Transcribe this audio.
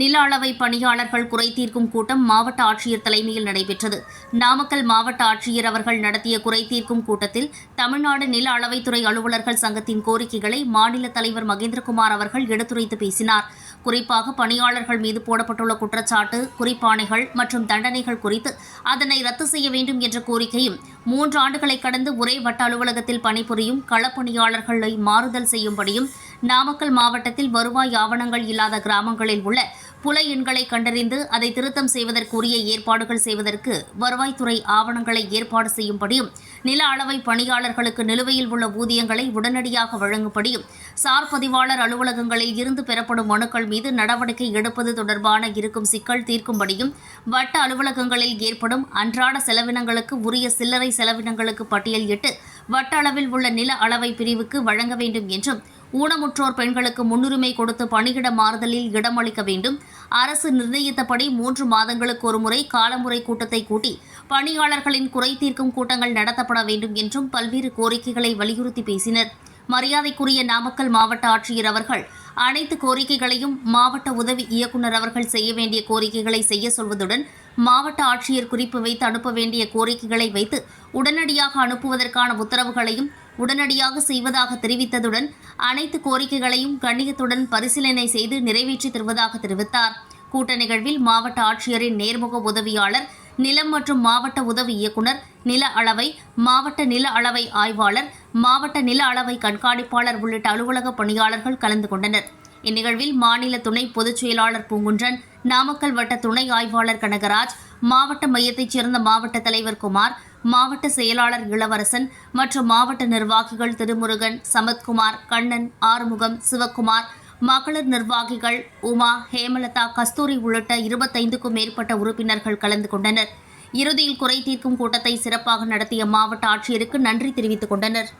நில அளவை பணியாளர்கள் குறை தீர்க்கும் கூட்டம் மாவட்ட ஆட்சியர் தலைமையில் நடைபெற்றது. நாமக்கல் மாவட்ட ஆட்சியர் அவர்கள் நடத்திய குறை தீர்க்கும் கூட்டத்தில் தமிழ்நாடு நில அளவைத்துறை அலுவலர்கள் சங்கத்தின் கோரிக்கைகளை மாநில தலைவர் மகேந்திரகுமார் அவர்கள் எடுத்துரைத்து பேசினார். குறிப்பாக பணியாளர்கள் மீது போடப்பட்டுள்ள குற்றச்சாட்டு குறிப்பாணைகள் மற்றும் தண்டனைகள் குறித்து அதனை ரத்து செய்ய வேண்டும் என்ற கோரிக்கையும் மூன்று ஆண்டுகளை கடந்து ஒரே வட்ட அலுவலகத்தில் பணிபுரியும் களப்பணியாளர்களை மாறுதல் செய்யும்படியும் நாமக்கல் மாவட்டத்தில் வருவாய் ஆவணங்கள் இல்லாத கிராமங்களில் உள்ள புல எண்களை கண்டறிந்து அதை திருத்தம் செய்வதற்குரிய ஏற்பாடுகள் செய்வதற்கு வருவாய்த்துறை ஆவணங்களை ஏற்பாடு செய்யும்படியும் நில அளவை பணியாளர்களுக்கு நிலுவையில் உள்ள ஊதியங்களை உடனடியாக வழங்கும்படியும் சார் பதிவாளர் அலுவலகங்களில் இருந்து பெறப்படும் மனுக்கள் மீது நடவடிக்கை எடுப்பது தொடர்பான இருக்கும் சிக்கல் தீர்க்கும்படியும் வட்ட அலுவலகங்களில் ஏற்படும் அன்றாட செலவினங்களுக்கு உரிய சில்லறை செலவினங்களுக்கு பட்டியலிட்டு வட்ட அளவில் உள்ள நில அளவை பிரிவுக்கு வழங்க வேண்டும் என்றும் ஊனமுற்றோர் பெண்களுக்கு முன்னுரிமை கொடுத்து பணியிட மாறுதலில் இடமளிக்க வேண்டும் அரசு நிர்ணயித்தபடி மூன்று மாதங்களுக்கு ஒருமுறை காலமுறை கூட்டத்தை கூட்டி பணியாளர்களின் குறை தீர்க்கும் கூட்டங்கள் நடத்தப்பட வேண்டும் என்றும் பல்வேறு கோரிக்கைகளை வலியுறுத்தி பேசினர். மரியாதைக்குரிய நாமக்கல் மாவட்ட ஆட்சியர் அவர்கள் அனைத்து கோரிக்கைகளையும் மாவட்ட உதவி இயக்குநர் அவர்கள் செய்ய வேண்டிய கோரிக்கைகளை செய்ய சொல்வதுடன் மாவட்ட ஆட்சியர் குறிப்பு வைத்து அனுப்ப வேண்டிய கோரிக்கைகளை வைத்து உடனடியாக அனுப்புவதற்கான உத்தரவுகளையும் உடனடியாக செய்வதாக தெரிவித்ததுடன் அனைத்து கோரிக்கைகளையும் கண்ணியத்துடன் பரிசீலனை செய்து நிறைவேற்றி தருவதாக தெரிவித்தார். கூட்ட நிகழ்வில் மாவட்ட ஆட்சியரின் நேர்முக உதவியாளர் நிலம் மற்றும் மாவட்ட உதவி இயக்குனர் நில அளவை மாவட்ட நில அளவை ஆய்வாளர் மாவட்ட நில அளவை கண்காணிப்பாளர் உள்ளிட்ட அலுவலக பணியாளர்கள் கலந்து கொண்டனர். இந்நிகழ்வில் மாநில துணை பொதுச் செயலாளர் பூங்குன்றன் நாமக்கல் வட்ட துணை ஆய்வாளர் கனகராஜ் மாவட்ட மையத்தைச் சேர்ந்த மாவட்ட தலைவர் குமார் மாவட்ட செயலாளர் இளவரசன் மற்றும் மாவட்ட நிர்வாகிகள் திருமுருகன் சமத்குமார் கண்ணன் ஆறுமுகம் சிவக்குமார் மகளிர் நிர்வாகிகள் உமா ஹேமலதா கஸ்தூரி உள்ளிட்ட இருபத்தைந்துக்கும் மேற்பட்ட உறுப்பினர்கள் கலந்து கொண்டனர். இறுதியில் குறை தீர்க்கும் கூட்டத்தை சிறப்பாக நடத்திய மாவட்ட ஆட்சியருக்கு நன்றி தெரிவித்துக் கொண்டனர்.